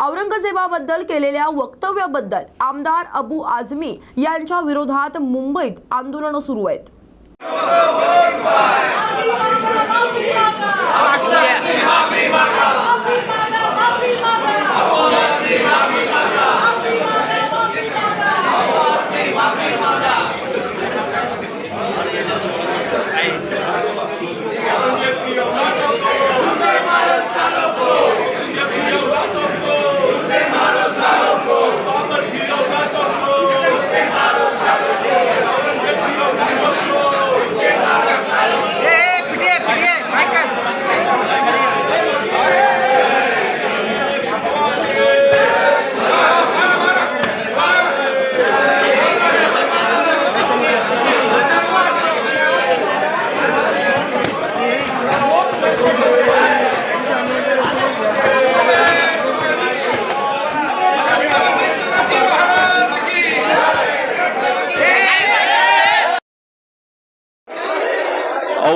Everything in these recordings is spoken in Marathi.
औरंगजेबाबद्दल केलेल्या वक्तव्याबद्दल आमदार अबू आझमी यांच्या विरोधात मुंबईत आंदोलनं सुरू आहेत. ए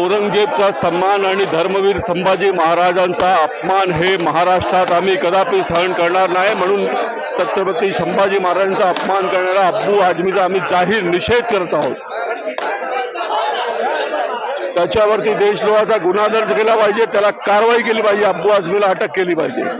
औरंगजेबचा सन्मान आणि धर्मवीर संभाजी महाराजांचा अपमान हे महाराष्ट्रात आम्ही कदापि सहन करणार नाही. म्हणून छत्रपती संभाजी महाराजांचा अपमान करणाऱ्या अब्बू आजमीचा आम्ही जाहीर निषेध करत आहोत. त्याच्यावरती देशद्रोहाचा गुन्हा दर्ज केला पाहिजे त्याला कारवाई केली पाहिजे अब्बू आजमीला अटक केली पाहिजे.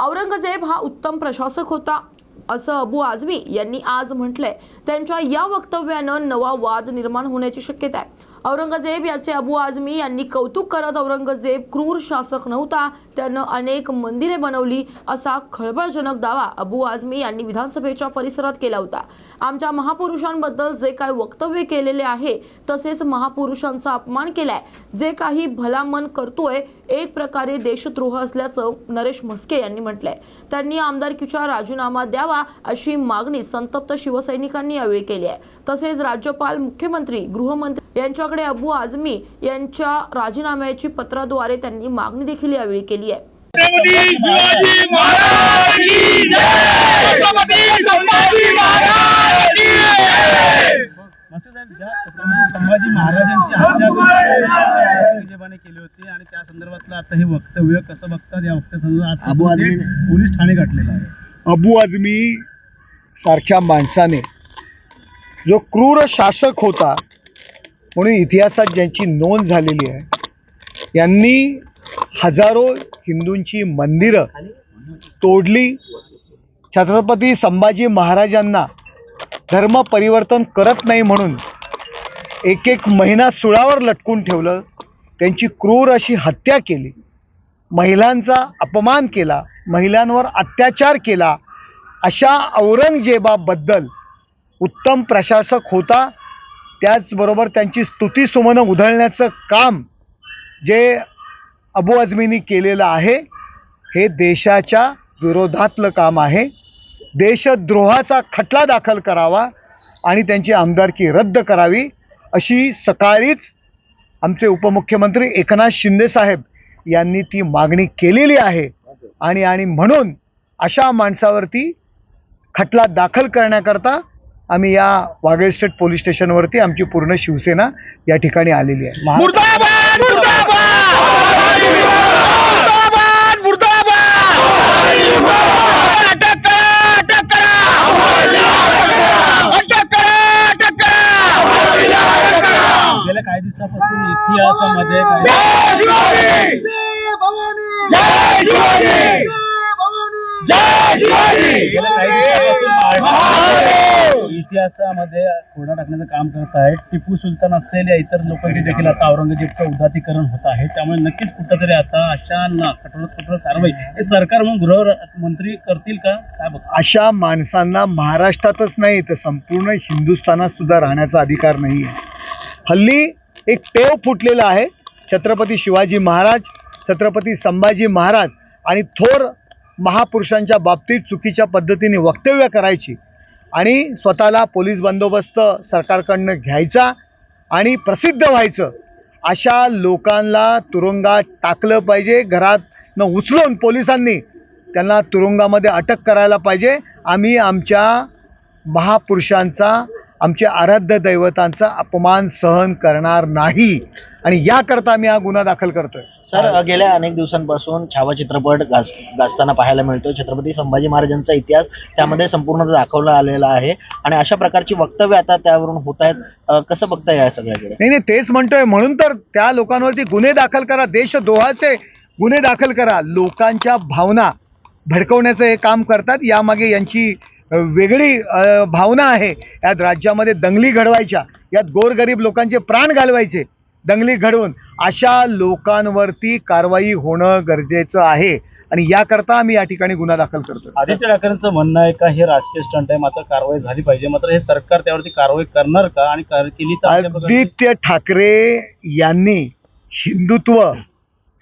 औरंगजेब हा उत्तम प्रशासक होता. असं अबू आझमी यांनी आज म्हटलंय. त्यांच्या या वक्तव्यानं नवा वाद निर्माण होण्याची शक्यता आहे. औरंगजेब याचे अबू आझमी यांनी कौतुक करत औरंगजेब क्रूर शासक नव्हता. त्यानं अनेक मंदिरे बनवली असा खळबळजनक दावा अबू आझमी यांनी विधानसभेच्या परिसरात केला होता. आमच्या महापुरुषांबद्दल जे काय वक्तव्य केलेले आहे तसेच महापुरुषांचा अपमान केलाय. जे काही भलामन करतोय एक प्रकारे देशद्रोह असल्याचं नरेश म्हस्के यांनी म्हटलंय. त्यांनी आमदारकीचा राजीनामा द्यावा अशी मागणी संतप्त शिवसैनिकांनी यावेळी केली आहे. तसेच राज्यपाल मुख्यमंत्री गृहमंत्री यांच्या यांच्याकडे अबू आझमी यांच्या राजीनाम्याची पत्राद्वारे त्यांनी मागणी देखील यावेळी केली आहे. संभाजी महाराज की जय! असं साहेब ज्या! छत्रपती संभाजी महाराजांची केली होती आणि त्या संदर्भातलं आता हे वक्तव्य कसं बघतात या पोलीस ठाणे गाठलेलं आहे. अबू आझमी सारख्या माणसाने जो क्रूर शासक होता म्हणून इतिहासात ज्यांची नोंद झालेली आहे यांनी हजारो हिंदूंची मंदिरं तोडली. छत्रपती संभाजी महाराजांना धर्म परिवर्तन करत नाही म्हणून एक एक महिना सुळावर लटकून ठेवलं. त्यांची क्रूर अशी हत्या केली. महिलांचा अपमान केला महिलांवर अत्याचार केला. अशा औरंगजेबाबद्दल उत्तम प्रशासक होता. त्याचबरोबर त्यांची स्तुती सुमनं उधळण्याचं काम जे अबू आझमींनी केलेलं आहे हे देशाच्या विरोधातलं काम आहे. देशद्रोहाचा खटला दाखल करावा आणि त्यांची आमदारकी रद्द करावी अशी सकाळीच आमचे उपमुख्यमंत्री एकनाथ शिंदे साहेब यांनी ती मागणी केलेली आहे. आणि आणि म्हणून अशा माणसावरती खटला दाखल करण्याकरता आम्ही या वागळे स्टेट पोलीस स्टेशनवरती आमची पूर्ण शिवसेना या ठिकाणी आलेली आहे. मुर्दाबाद मुर्दाबाद! मुर्दाबाद! मुर्दाबाद अटक करा अटक करा अटक करा अटक करा गेल्या काही दिवसापासून इतिहासामध्ये काही जय शिवाजी! जय शिवाजी! इतिहासामध्ये खोडा टाकण्याचं काम करत आहे टिपू सुलतान असेल या इतर लोकांची देखील आता औरंगजेबचं उदातीकरण होत आहे. त्यामुळे नक्कीच कुठंतरी आता अशांना कठोर कठोर कारवाई हे सरकार म्हणून गृहमंत्री करतील का? काय बघतो अशा माणसांना महाराष्ट्रातच नाही तर संपूर्ण हिंदुस्थानात सुद्धा राहण्याचा अधिकार नाही आहे हल्ली एक टेव फुटलेला आहे. छत्रपती शिवाजी महाराज छत्रपती संभाजी महाराज आणि थोर महापुरुषांच्या बाबतीत चुकीच्या पद्धतीने वक्तव्य करायची आणि स्वतःला पोलीस बंदोबस्त सरकारकडनं घ्यायचा आणि प्रसिद्ध व्हायचं अशा लोकांना तुरुंगात टाकलं पाहिजे घरातनं उचलून पोलिसांनी त्यांना तुरुंगामध्ये अटक करायला पाहिजे. आम्ही आमच्या महापुरुषांचा आमच्या आराध्य दैवतांचा अपमान सहन करणार नाही. आणि याकरता आम्ही हा गुन्हा दाखल करतोय. सर गेल्या अनेक दिवसांपासून छावा चित्रपट गाज गाजताना पाहायला मिळतो. छत्रपती संभाजी महाराजांचा इतिहास त्यामध्ये संपूर्ण दाखवला आलेला आहे. आणि अशा प्रकारची वक्तव्य आता त्यावरून होत आहेत. कसं बघताय या सगळ्याकडे? नाही नाही तेच म्हणतोय. म्हणून तर त्या लोकांवरती गुन्हे दाखल करा देशद्रोहाचे गुन्हे दाखल करा. लोकांच्या भावना भडकवण्याचं हे काम करतात. यामागे यांची वेगळी भावना आहे. यात राज्यामध्ये दंगली घडवायच्या यात गोरगरीब लोकांचे प्राण घालवायचे दंगली घडवून. अशा लोकांवरती कारवाई होणं गरजेचं आहे. आणि याकरता आम्ही या ठिकाणी गुन्हा दाखल करतोय. आदित्य ठाकरेंचं म्हणणं आहे का हे राजकीय स्टंट आहे मात्र कारवाई झाली पाहिजे. मात्र हे सरकार त्यावरती कारवाई करणार का आणि केली तर आदित्य ठाकरे यांनी हिंदुत्व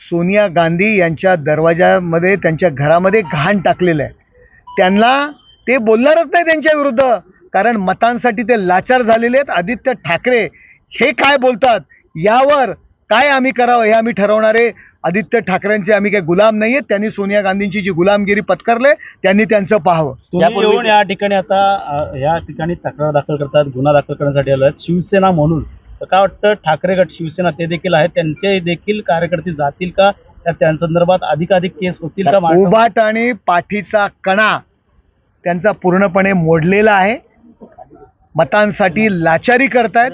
सोनिया गांधी यांच्या दरवाजामध्ये त्यांच्या घरामध्ये घाण टाकलेलं आहे. त्यांना ते बोलणारच नाही त्यांच्या विरुद्ध. कारण मतांसाठी ते लाचार झालेले आहेत. आदित्य ठाकरे हे काय बोलतात? यावर काय आम्ही करावं हे आम्ही ठरवणारे आदित्य ठाकरेंचे आम्ही काही गुलाम नाही आहेत. त्यांनी सोनिया गांधींची जी गुलामगिरी पत्करले त्यांनी त्यांचं पाहावं. तुम्ही यापूर्वी- येऊन या ठिकाणी आता या ठिकाणी तक्रार दाखल करतात गुन्हा दाखल करण्यासाठी आले आहेत शिवसेना म्हणून. तर काय वाटतं ठाकरे गट शिवसेना ते देखील आहेत? त्यांचे देखील कार्यकर्ते जातील का? त्या त्या संदर्भात अधिकाधिक केस होतील का? उभाट आणि पाठीचा कणा. त्यांचा पूर्णपणे मोडलेला आहे. मतांसाठी लाचारी करतायत.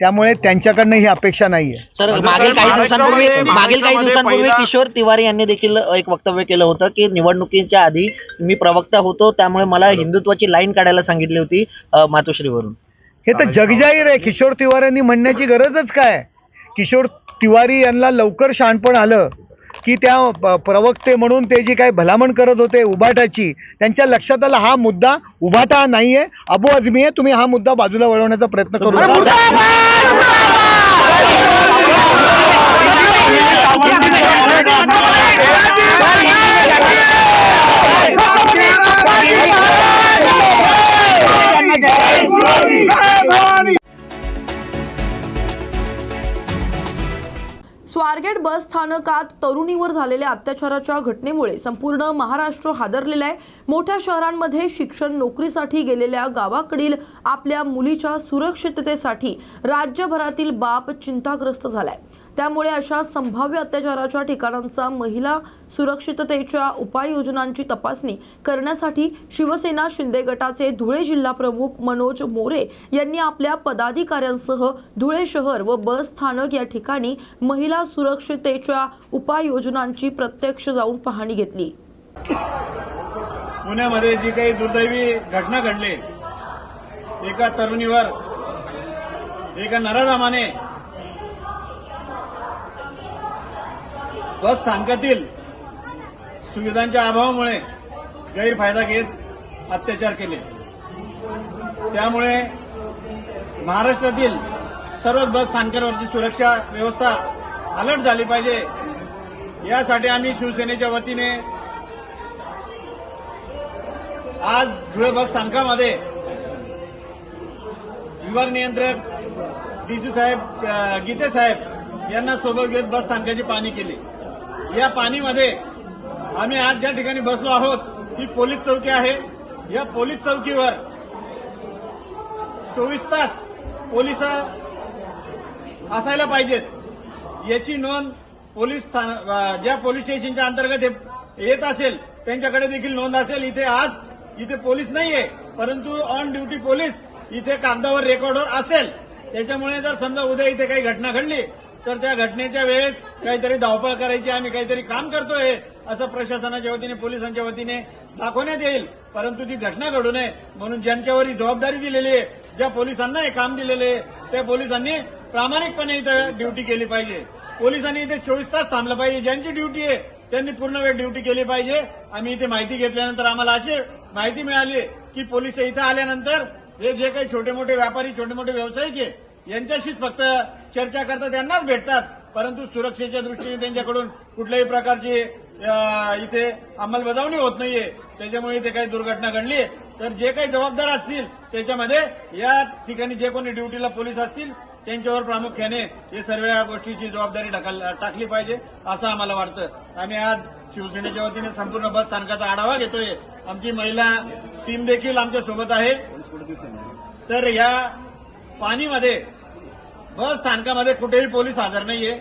त्यामुळे त्यांच्याकडनं ही अपेक्षा नाहीये. सर मागील काही दिवसांपूर्वी मागील काही दिवसांपूर्वी किशोर तिवारी यांनी देखील एक वक्तव्य केलं होतं की निवडणुकीच्या आधी मी प्रवक्ता होतो त्यामुळे मला हिंदुत्वाची लाईन काढायला सांगितली होती मातोश्रीवरून. हे तर जगजाहीर आहे. किशोर तिवारींनी म्हणण्याची गरजच काय? किशोर तिवारी यांना लवकर शहाणपण आलं. की त्या प्रवक्ते म्हणून ते जी काही भलामण करत होते उभाटाची त्यांच्या लक्षात आलं हा मुद्दा उभाटा नाहीये. अबू आझमी आहे तुम्ही हा मुद्दा बाजूला वळवण्याचा प्रयत्न करू स्थानकात तरुणीवर झालेल्या अत्याचाराच्या घटनेमुळे संपूर्ण महाराष्ट्र हादरलेला आहे. मोठ्या शहरांमध्ये शिक्षण नोकरीसाठी गेलेल्या गावाकडील आपल्या मुलीच्या सुरक्षिततेसाठी राज्यभरातील बाप चिंताग्रस्त झालाय. त्यामुळे अशा संभाव्य अत्याचाराच्या ठिकाणांचा महिला सुरक्षिततेच्या उपाययोजनांची तपासणी करण्यासाठी शिवसेना शिंदे गटाचे धुळे जिल्हा प्रमुख मनोज मोरे यांनी आपल्या पदाधिकाऱ्यांसह धुळे शहर व बस स्थानक या ठिकाणी महिला सुरक्षिततेच्या उपाययोजनांची प्रत्यक्ष जाऊन पाहणी घेतली. पुण्यामध्ये जी काही दुर्दैवी घटना घडली एका तरुणीवर एका नराधामाने बस स्थानकातील सुविधांच्या अभावामुळे गैरफायदा घेत अत्याचार केले. त्यामुळे महाराष्ट्रातील सर्वच बस स्थानकांवरची सुरक्षा व्यवस्था अलर्ट झाली पाहिजे. यासाठी आम्ही शिवसेनेच्या वतीने आज धुळे बस स्थानकामध्ये विभाग नियंत्रक डीसी साहेब गीते साहेब यांना सोबत घेत बस स्थानकाची पाहणी केली. या पाणीमध्ये आम्ही आज ज्या ठिकाणी बसलो आहोत ही पोलीस चौकी आहे. या पोलीस चौकीवर चोवीस तास पोलीस असायला पाहिजेत. याची नोंद पोलीस स्थान ज्या पोलीस स्टेशनच्या अंतर्गत येत असेल त्यांच्याकडे देखील नोंद असेल. इथे आज इथे पोलीस नाहीये परंतु ऑन ड्युटी पोलीस इथे कागदावर रेकॉर्डवर असेल. त्याच्यामुळे जर समजा उद्या इथे काही घटना घडली तर त्या घटनेच्या वेळेस काहीतरी धावपळ करायची आम्ही काहीतरी काम करतोय असं प्रशासनाच्या वतीने पोलिसांच्या वतीने दाखवण्यात येईल. परंतु ती घटना घडू नये म्हणून ज्यांच्यावर ही जबाबदारी दिलेली आहे ज्या पोलिसांना हे काम दिलेले आहे त्या पोलिसांनी प्रामाणिकपणे इथं ड्युटी केली पाहिजे. पोलिसांनी इथे चोवीस तास थांबलं पाहिजे. ज्यांची ड्युटी आहे त्यांनी पूर्ण वेळ ड्युटी केली पाहिजे. आम्ही इथे माहिती घेतल्यानंतर आम्हाला अशी माहिती मिळाली की पोलीस इथं आल्यानंतर हे जे काही छोटे मोठे व्यापारी छोटे मोठे व्यावसायिक आहे यांच्याशीच फक्त चर्चा करतात त्यांनाच भेटतात. परंतु सुरक्षेच्या दृष्टीने त्यांच्याकडून कुठल्याही प्रकारची इथे अंमलबजावणी होत नाहीये. त्याच्यामुळे इथे काही दुर्घटना घडली तर जे काही जबाबदार असतील त्याच्यामध्ये या ठिकाणी जे कोणी ड्युटीला पोलीस असतील त्यांच्यावर प्रामुख्याने हे सर्व या गोष्टीची जबाबदारी टाकली पाहिजे असं आम्हाला वाटतं. आम्ही आज शिवसेनेच्या वतीने संपूर्ण बस स्थानकाचा आढावा घेतोय. आमची महिला टीम देखील आमच्यासोबत आहे. तर या पाणीमध्ये बस स्थानकामध्ये कुठेही पोलीस हजर नाहीये.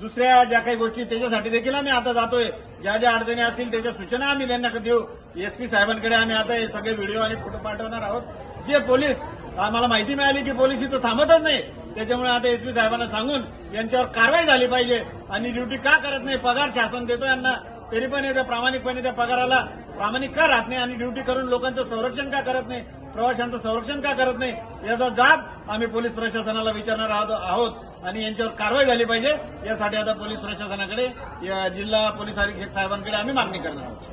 दुसऱ्या ज्या काही गोष्टी त्याच्यासाठी देखील आम्ही आता जातोय. ज्या ज्या अडचणी असतील त्याच्या सूचना आम्ही त्यांना देऊ. एसपी साहेबांकडे आम्ही आता हे सगळे व्हिडिओ आणि फोटो पाठवणार आहोत. जे पोलीस आम्हाला माहिती मिळाली की पोलीस इथं थांबतच नाही. त्याच्यामुळे आता एसपी साहेबांना सांगून यांच्यावर कारवाई झाली पाहिजे. आणि ड्युटी का करत नाही? पगार शासन देतो यांना. तरी पण येत्या प्रामाणिकपणे त्या पगाराला प्रामाणिक का राहत नाही? आणि ड्युटी करून लोकांचं संरक्षण का करत नाही? प्रवाशांचं संरक्षण का करत नाही याचा जाब आम्ही पोलीस प्रशासनाला विचारणार आहोत आहोत. आणि यांच्यावर कारवाई झाली पाहिजे यासाठी आता पोलीस प्रशासनाकडे या जिल्हा पोलीस अधीक्षक साहेबांकडे आम्ही मागणी करणार आहोत.